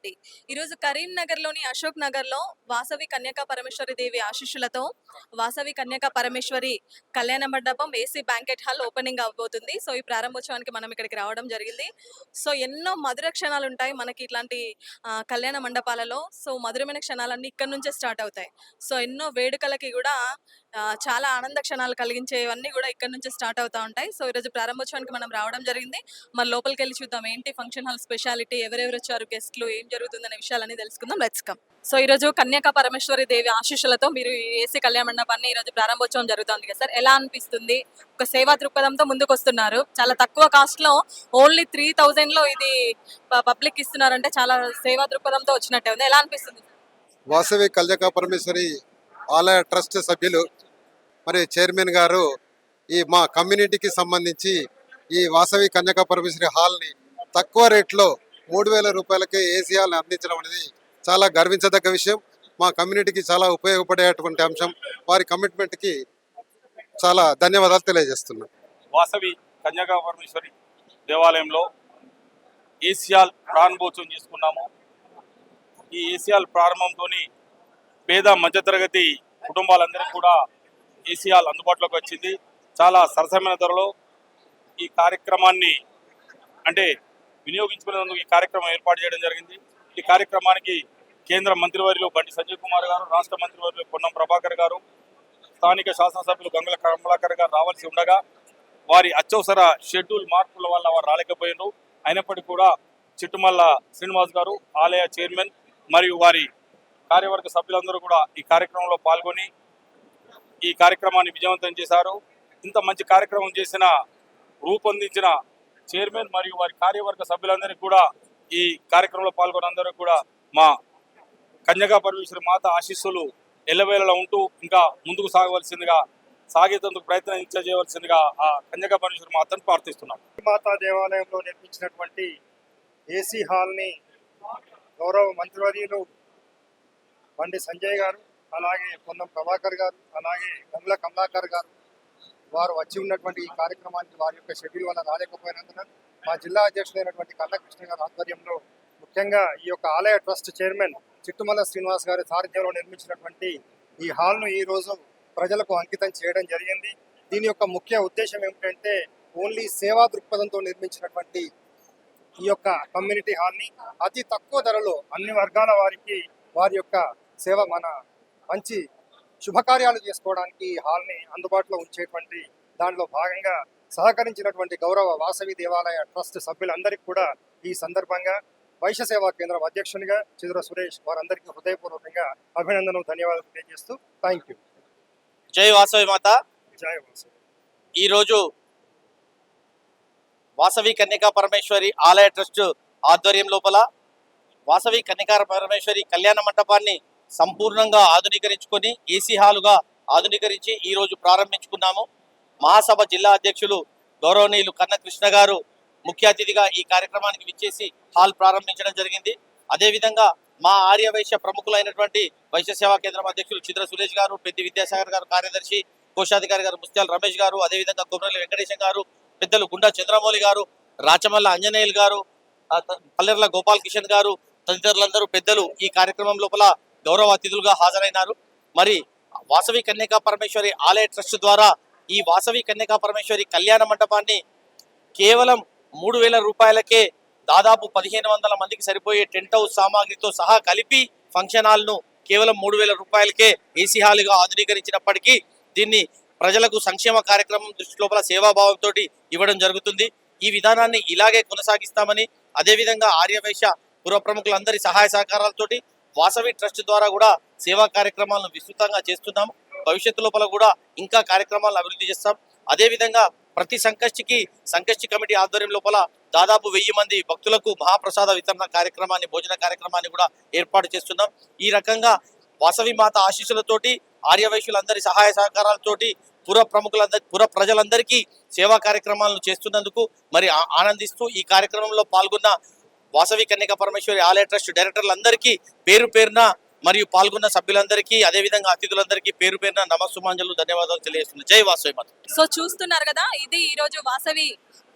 రెడ్డి ఈరోజు కరీంనగర్లోని అశోక్ నగర్లో వాసవి కన్యకా పరమేశ్వరి దేవి ఆశీస్సులతో Vasavi Kanyaka Parameshwari Kalyana Mandapam AC banquet hall opening అవబోతుంది సో ఈ ప్రారంభోత్సవానికి మనం ఇక్కడికి రావడం జరిగింది. సో ఎన్నో మధుర క్షణాలు ఉంటాయి మనకి ఇట్లాంటి కళ్యాణ మండపాలలో. సో మధురమైన క్షణాలన్నీ ఇక్కడ నుంచే స్టార్ట్ అవుతాయి. సో ఎన్నో వేడుకలకి కూడా చాలా ఆనంద క్షణాలు కలిగించేవన్నీ కూడా ఇక్కడ నుంచే స్టార్ట్ అవుతా ఉంటాయి. సో ఈరోజు ప్రారంభోత్సవానికి మనం రావడం జరిగింది. మరి లోపలికి వెళ్ళి చూద్దాం. ఏంటి ఫంక్షన్ హాల్ స్పెషాలిటీ? ఎవరెవరు వచ్చారు? గెస్ట్లు? ఏం జరుగుతుందనే విషయాలన్నీ తెలుసుకుందాం. లెట్స్ కమ్ సో ఈ రోజు కన్యాక పరమేశ్వరి దేవి ఆశీస్సులతో మీరు ఏసీ కళ్యాణ మండపాన్ని ఈ రోజు ప్రారంభోత్సవం జరుగుతుంది కదా సార్. ఎలా అనిపిస్తుంది? ఒక సేవా దృక్పథంతో ముందుకు వస్తున్నారు చాలా తక్కువ కాస్ట్లో ఓన్లీ త్రీ థౌజండ్లో ఇది పబ్లిక్ ఇస్తున్నారంటే చాలా సేవా దృక్పథంతో వచ్చినట్టే ఉంది. ఎలా అనిపిస్తుంది? వాసవి కళ్యాక పరమేశ్వరి ఆలయ ట్రస్ట్ సభ్యులు మరి చైర్మన్ గారు ఈ మా కమ్యూనిటీకి సంబంధించి ఈ వాసవి కన్యకా పరమేశ్వరి హాల్ని తక్కువ రేట్లో మూడు వేల రూపాయలకే ఏసీ అందించడం అనేది చాలా గర్వించదగ్గ విషయం. మా కమ్యూనిటీకి చాలా ఉపయోగపడేటువంటి అంశం. వారి కమిట్మెంట్కి చాలా ధన్యవాదాలు తెలియజేస్తున్నాం. వాసవి కన్యాకాపరమేశ్వరి దేవాలయంలో ఏసియాల్ ప్రారంభోత్సవం చేసుకున్నాము. ఈ ఏసీఆల్ ప్రారంభంతో పేద మధ్యతరగతి కుటుంబాలందరికీ కూడా ఏసియాల్ అందుబాటులోకి వచ్చింది. చాలా సరసమైన ధరలో ఈ కార్యక్రమాన్ని అంటే వినియోగించుకునేందుకు ఈ కార్యక్రమం ఏర్పాటు చేయడం జరిగింది. ఈ కార్యక్రమానికి కేంద్ర మంత్రివర్యులు బండి సంజయ్ కుమార్ గారు రాష్ట్ర మంత్రివర్యులు పొన్నం ప్రభాకర్ గారు స్థానిక శాసనసభ్యులు గంగుల కమలాకర్ గారు రావాల్సి ఉండగా వారి అత్యవసర షెడ్యూల్ మార్పుల వల్ల వారు రాలేకపోయారు అయినప్పటికీ కూడా చిట్టుమల్ల శ్రీనివాస్ గారు ఆలయ చైర్మన్ మరియు వారి కార్యవర్గ సభ్యులందరూ కూడా ఈ కార్యక్రమంలో పాల్గొని ఈ కార్యక్రమాన్ని విజయవంతం చేశారు. ఇంత మంచి కార్యక్రమం చేసిన రూపొందించిన చైర్మన్ మరియు వారి కార్యవర్గ సభ్యులందరికీ కూడా ఈ కార్యక్రమంలో పాల్గొనందరూ కూడా మా కన్యగా పరమేశ్వరి మాత ఆశీస్సులు ఎల్లవేళలా ఉంటూ ఇంకా ముందుకు సాగవలసిందిగా సాగేందుకు ప్రయత్నం చేయవలసిందిగా ఆ కన్యగా పరమేశ్వరి మాతను ప్రార్థిస్తున్నాం. మాతా దేవాలయంలో నిర్మించినటువంటి ఏసీ హాల్ని గౌరవ మంత్రివర్యులు బండి సంజయ్ గారు అలాగే పొన్నం ప్రభాకర్ గారు అలాగే గంగుల కమలాకర్ గారు వారు వచ్చి ఉన్నటువంటి ఈ కార్యక్రమానికి వారి యొక్క షెడ్యూల్ వల్ల రాలేకపోయినందున మా జిల్లా అధ్యక్షుడైనటువంటి కన్నకృష్ణ గారి ఆధ్వర్యంలో ముఖ్యంగా ఈ యొక్క ఆలయ ట్రస్ట్ చైర్మన్ చిట్టుమల శ్రీనివాస్ గారి సారథ్యంలో నిర్మించినటువంటి ఈ హాల్ను ఈ రోజు ప్రజలకు అంకితం చేయడం జరిగింది. దీని యొక్క ముఖ్య ఉద్దేశం ఏమిటంటే ఓన్లీ సేవా దృక్పథంతో నిర్మించినటువంటి ఈ యొక్క కమ్యూనిటీ హాల్ని అతి తక్కువ ధరలో అన్ని వర్గాల వారికి వారి యొక్క సేవ మన మంచి శుభకార్యాలు చేసుకోవడానికి హాల్ని అందుబాటులో ఉంచేటువంటి దానిలో భాగంగా సహకరించినటువంటి గౌరవ వాసవి దేవాలయ ట్రస్ట్ సభ్యులందరికీ కూడా ఈ సందర్భంగా వైశ్య సేవా కేంద్రం అధ్యక్షునిగా చిదుర సురేష్ వారందరికీ హృదయపూర్వకంగా అభినందనలు ధన్యవాదాలు తెలియజేస్తూ థ్యాంక్ యూ జై వాసవి మాత. జయ వాసవి. ఈరోజు వాసవి కన్యకా పరమేశ్వరి ఆలయ ట్రస్ట్ ఆధ్వర్యం లోపల వాసవి కన్యకా పరమేశ్వరి కళ్యాణ మండపాన్ని సంపూర్ణంగా ఆధునీకరించుకొని ఏసీ హాలుగా ఆధునీకరించి ఈ రోజు ప్రారంభించుకున్నాము. మహాసభ జిల్లా అధ్యక్షులు గౌరవనీయులు కన్న కృష్ణ గారు ముఖ్య అతిథిగా ఈ కార్యక్రమానికి విచ్చేసి హాల్ ప్రారంభించడం జరిగింది. అదేవిధంగా మా ఆర్యవైశ్య ప్రముఖులైనటువంటి వైశ్య సేవా కేంద్రం అధ్యక్షులు చిత్ర సురేష్ గారు పెద్ది విద్యాసాగర్ గారు కార్యదర్శి కోశాధికారి గారు ముత్యాల రమేష్ గారు అదేవిధంగా కొమరలి వెంకటేశం గారు పెద్దలు గుండా చంద్రమౌళి గారు రాచమల్ల అంజనేయులు గారు పల్లెర్ల గోపాల్ కిషన్ గారు తదితరులందరూ పెద్దలు ఈ కార్యక్రమం లోపల గౌరవ అతిథులుగా హాజరైనారు. మరి వాసవి కన్యకా పరమేశ్వరి ఆలయ ట్రస్ట్ ద్వారా ఈ వాసవి కన్యకా పరమేశ్వరి కళ్యాణ మండపాన్ని కేవలం మూడు వేల రూపాయలకే దాదాపు పదిహేను వందల మందికి సరిపోయే టెంట్ హౌస్ సామాగ్రితో సహా కలిపి ఫంక్షన్ హాల్ను కేవలం మూడు వేల రూపాయలకే ఏసీ హాల్గా ఆధునీకరించినప్పటికీ దీన్ని ప్రజలకు సంక్షేమ కార్యక్రమం దృష్టి లోపల సేవాభావంతో ఇవ్వడం జరుగుతుంది. ఈ విధానాన్ని ఇలాగే కొనసాగిస్తామని అదేవిధంగా ఆర్యవైశ్య పూర్వ ప్రముఖులందరి సహాయ సహకారాలతోటి వాసవి ట్రస్ట్ ద్వారా కూడా సేవా కార్యక్రమాలను విస్తృతంగా చేస్తున్నాం. భవిష్యత్తు లోపల కూడా ఇంకా కార్యక్రమాలను అభివృద్ధి చేస్తాం. అదేవిధంగా ప్రతి సంకష్టికి సంకష్టి కమిటీ ఆధ్వర్యం లోపల దాదాపు వెయ్యి మంది భక్తులకు మహాప్రసాద వితరణ కార్యక్రమాన్ని భోజన కార్యక్రమాన్ని కూడా ఏర్పాటు చేస్తున్నాం. ఈ రకంగా వాసవి మాత ఆశీస్సులతోటి ఆర్యవైశ్యులందరి సహాయ సహకారాలతోటి పుర ప్రముఖులందరి పుర ప్రజలందరికీ సేవా కార్యక్రమాలను చేస్తున్నందుకు మరి ఆనందిస్తూ ఈ కార్యక్రమంలో పాల్గొన్న వాసవి కన్యక పరమేశ్వరి ఆలయ ట్రస్ట్ డైరెక్టర్లందరికీ పేరు పేరున మరియు పాల్గొన్న సభ్యులందరికీ అదేవిధంగా అతిథులందరికీ పేరు పేరున నమస్సుమాంజలు ధన్యవాదాలు తెలియజేస్తున్నాను జై వాసవి మాత. సో చూస్తున్నారు కదా ఇది ఈ రోజు వాసవి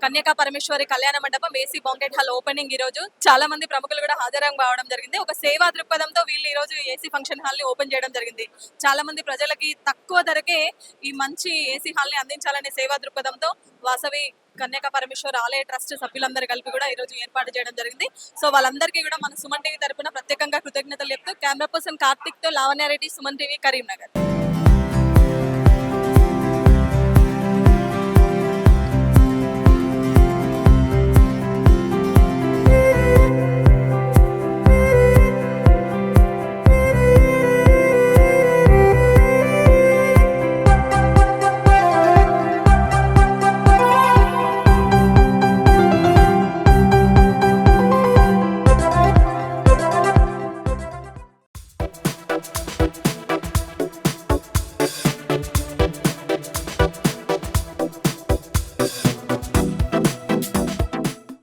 కన్యకా పరమేశ్వరి కళ్యాణ మండపం ఏసీ బాంకెట్ హాల్ ఓపెనింగ్ ఈ రోజు చాలా మంది ప్రముఖులు కూడా హాజరం కావడం జరిగింది. ఒక సేవా దృక్పథంతో వీళ్ళు ఈ రోజు ఏసీ ఫంక్షన్ హాల్ని ఓపెన్ చేయడం జరిగింది. చాలా మంది ప్రజలకి తక్కువ ధరకే ఈ మంచి ఏసీ హాల్ని అందించాలనే సేవా దృక్పథంతో వాసవి కన్యకా పరమేశ్వర్ ఆలయ ట్రస్ట్ సభ్యులందరూ కలిపి కూడా ఈ రోజు ఏర్పాటు చేయడం జరిగింది. సో వాళ్ళందరికీ కూడా మన సుమన్ టీవీ తరఫున ప్రత్యేకంగా కృతజ్ఞతలు చెప్తూ కెమెరా పర్సన్ కార్తిక్తో లావణ్యారెడ్డి సుమన్ టీవీ కరీంనగర్.